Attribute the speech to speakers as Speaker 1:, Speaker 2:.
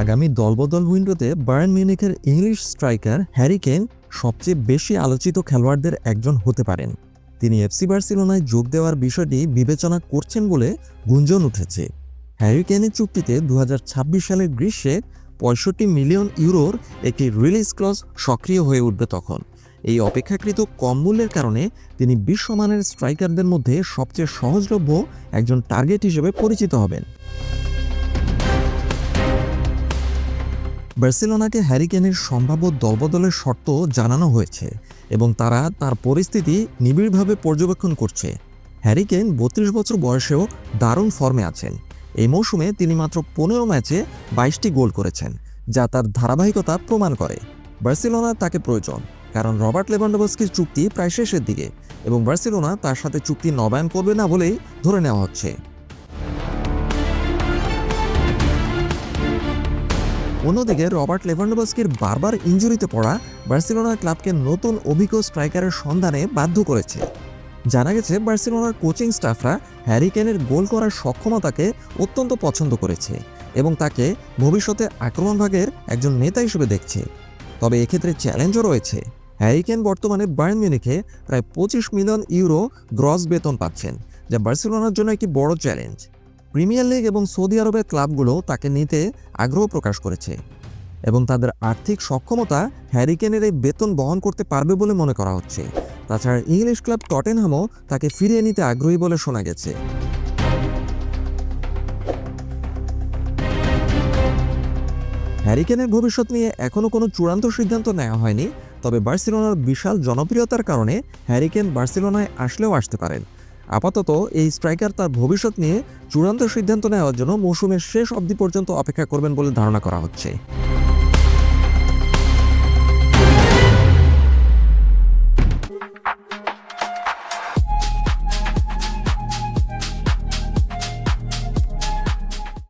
Speaker 1: আগামী দলবদল উইন্ডোতে বায়ার্ন মিউনিখের ইংলিশ স্ট্রাইকার হ্যারি কেন সবচেয়ে বেশি আলোচিত খেলোয়াড়দের একজন হতে পারেন। তিনি এফসি বার্সিলোনায় যোগ দেওয়ার বিষয়টি বিবেচনা করছেন বলে গুঞ্জন উঠেছে। হ্যারি কেনের চুক্তিতে দু হাজার ছাব্বিশ সালের গ্রীষ্মে পঁয়ষট্টি মিলিয়ন ইউরোর একটি রিলিজ ক্লজ সক্রিয় হয়ে উঠবে তখন। এই অপেক্ষাকৃত কম মূল্যের কারণে তিনি বিশ্বমানের স্ট্রাইকারদের মধ্যে সবচেয়ে সহজলভ্য একজন টার্গেট হিসেবে পরিচিত হবেন। বার্সেলোনাকে হ্যারিকেনের সম্ভাব্য দলবদলের শর্ত জানানো হয়েছে এবং তারা তার পরিস্থিতি নিবিড়ভাবে পর্যবেক্ষণ করছে। হ্যারিকেন বত্রিশ বছর বয়সেও দারুণ ফর্মে আছেন। এই মৌসুমে তিনি মাত্র পনেরো ম্যাচে বাইশটি গোল করেছেন, যা তার ধারাবাহিকতা প্রমাণ করে। বার্সেলোনার তাকে প্রয়োজন, কারণ রবার্ট লেভান্ডোভস্কির চুক্তি প্রায় শেষের দিকে এবং বার্সেলোনা তার সাথে চুক্তি নবায়ন করবে না বলেই ধরে নেওয়া হচ্ছে। অন্যদিকে রবার্ট লেভান্ডোভস্কির বারবার ইঞ্জুরিতে পড়া বার্সেলোনা ক্লাবকে নতুন অভিজ্ঞ স্ট্রাইকারের সন্ধানে বাধ্য করেছে। জানা গেছে, বার্সেলোনার কোচিং স্টাফরা হ্যারিকেনের গোল করার সক্ষমতাকে অত্যন্ত পছন্দ করেছে এবং তাকে ভবিষ্যতে আক্রমণ ভাগের একজন নেতা হিসেবে দেখছে। তবে এক্ষেত্রে চ্যালেঞ্জও রয়েছে। হ্যারিকেন বর্তমানে বার্ন মিউনিখে প্রায় পঁচিশ মিলিয়ন ইউরো গ্রস বেতন পাচ্ছেন, যা বার্সেলোনার জন্য একটি বড় চ্যালেঞ্জ। প্রিমিয়ার লিগ এবং সৌদি আরবের ক্লাবগুলো তাকে নিতে আগ্রহ প্রকাশ করেছে এবং তাদের আর্থিক সক্ষমতা হ্যারিকেনের এই বেতন বহন করতে পারবে বলে মনে করা হচ্ছে। তাছাড়া ইংলিশ ক্লাব টটেনহামও তাকে ফিরিয়ে নিতে আগ্রহী বলে শোনা গেছে। হ্যারিকেনের ভবিষ্যৎ নিয়ে এখনও কোনো চূড়ান্ত সিদ্ধান্ত নেওয়া হয়নি, তবে বার্সেলোনার বিশাল জনপ্রিয়তার কারণে হ্যারিকেন বার্সেলোনায় আসলেও আসতে পারেন। আপাতত এই স্ট্রাইকার তার ভবিষ্যৎ নিয়ে চূড়ান্ত সিদ্ধান্ত নেওয়ার জন্য মৌসুমের শেষ অবধি পর্যন্ত অপেক্ষা করবেন বলে ধারণা করা হচ্ছে।